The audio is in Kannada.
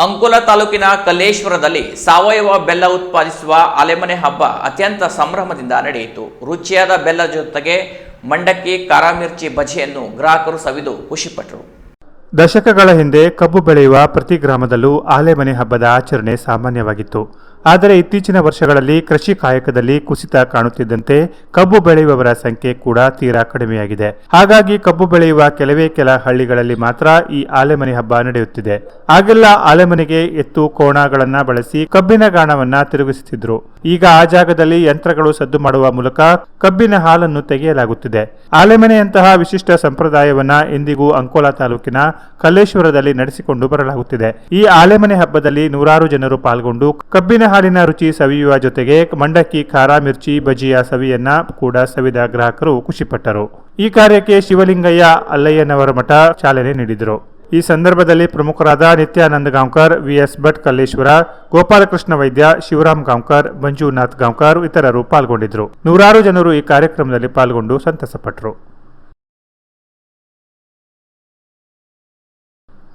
ಅಂಕೋಲ ತಾಲೂಕಿನ ಕಲ್ಲೇಶ್ವರದಲ್ಲಿ ಸಾವಯವ ಬೆಲ್ಲ ಉತ್ಪಾದಿಸುವ ಅಲೆಮನೆ ಹಬ್ಬ ಅತ್ಯಂತ ಸಂಭ್ರಮದಿಂದ ನಡೆಯಿತು. ರುಚಿಯಾದ ಬೆಲ್ಲ ಜೊತೆಗೆ ಮಂಡಕ್ಕಿ ಕಾರಾಮಿರ್ಚಿ ಮಿರ್ಚಿ ಬಜೆಯನ್ನು ಗ್ರಾಹಕರು ಸವಿದು ಖುಷಿಪಟ್ಟರು. ದಶಕಗಳ ಹಿಂದೆ ಕಬ್ಬು ಬೆಳೆಯುವ ಪ್ರತಿ ಗ್ರಾಮದಲ್ಲೂ ಆಲೆಮನೆ ಹಬ್ಬದ ಆಚರಣೆ ಸಾಮಾನ್ಯವಾಗಿತ್ತು. ಆದರೆ ಇತ್ತೀಚಿನ ವರ್ಷಗಳಲ್ಲಿ ಕೃಷಿ ಕಾಯಕದಲ್ಲಿ ಕುಸಿತ ಕಾಣುತ್ತಿದ್ದಂತೆ ಕಬ್ಬು ಬೆಳೆಯುವವರ ಸಂಖ್ಯೆ ಕೂಡ ತೀರಾ ಕಡಿಮೆಯಾಗಿದೆ. ಹಾಗಾಗಿ ಕಬ್ಬು ಬೆಳೆಯುವ ಕೆಲವೇ ಕೆಲ ಹಳ್ಳಿಗಳಲ್ಲಿ ಮಾತ್ರ ಈ ಆಲೆಮನೆ ಹಬ್ಬ ನಡೆಯುತ್ತಿದೆ. ಆಗೆಲ್ಲ ಆಲೆಮನೆಗೆ ಎತ್ತು, ಕೋಣಗಳನ್ನ ಬಳಸಿ ಕಬ್ಬಿನ ಗಾಣವನ್ನ ತಿರುಗಿಸುತ್ತಿದ್ರು. ಈಗ ಆ ಜಾಗದಲ್ಲಿ ಯಂತ್ರಗಳು ಸದ್ದು ಮಾಡುವ ಮೂಲಕ ಕಬ್ಬಿನ ಹಾಲನ್ನು ತೆಗೆಯಲಾಗುತ್ತಿದೆ. ಆಲೆಮನೆಯಂತಹ ವಿಶಿಷ್ಟ ಸಂಪ್ರದಾಯವನ್ನ ಇಂದಿಗೂ ಅಂಕೋಲಾ ತಾಲೂಕಿನ ಕಲ್ಲೇಶ್ವರದಲ್ಲಿ ನಡೆಸಿಕೊಂಡು ಬರಲಾಗುತ್ತಿದೆ. ಈ ಆಲೆಮನೆ ಹಬ್ಬದಲ್ಲಿ ನೂರಾರು ಜನರು ಪಾಲ್ಗೊಂಡು ಕಬ್ಬಿನ ಹಾಲಿನ ರುಚಿ ಸವಿಯುವ ಜೊತೆಗೆ ಮಂಡಕ್ಕಿ, ಖಾರ, ಮಿರ್ಚಿ ಬಜಿಯ ಸವಿಯನ್ನ ಕೂಡ ಸವಿದ ಗ್ರಾಹಕರು ಖುಷಿಪಟ್ಟರು. ಈ ಕಾರ್ಯಕ್ಕೆ ಶಿವಲಿಂಗಯ್ಯ ಅಲ್ಲಯ್ಯನವರ ಮಠ ಚಾಲನೆ ನೀಡಿದರು. ಈ ಸಂದರ್ಭದಲ್ಲಿ ಪ್ರಮುಖರಾದ ನಿತ್ಯಾನಂದ ಗಾಂವ್ಕರ್, ವಿಎಸ್ ಭಟ್ ಕಲ್ಲೇಶ್ವರ, ಗೋಪಾಲಕೃಷ್ಣ ವೈದ್ಯ, ಶಿವರಾಮ್ ಗಾಂವ್ಕರ್, ಮಂಜುನಾಥ್ ಗಾಂವ್ಕರ್ ಇತರರು ಪಾಲ್ಗೊಂಡಿದ್ದರು. ನೂರಾರು ಜನರು ಈ ಕಾರ್ಯಕ್ರಮದಲ್ಲಿ ಪಾಲ್ಗೊಂಡು ಸಂತಸಪಟ್ಟರು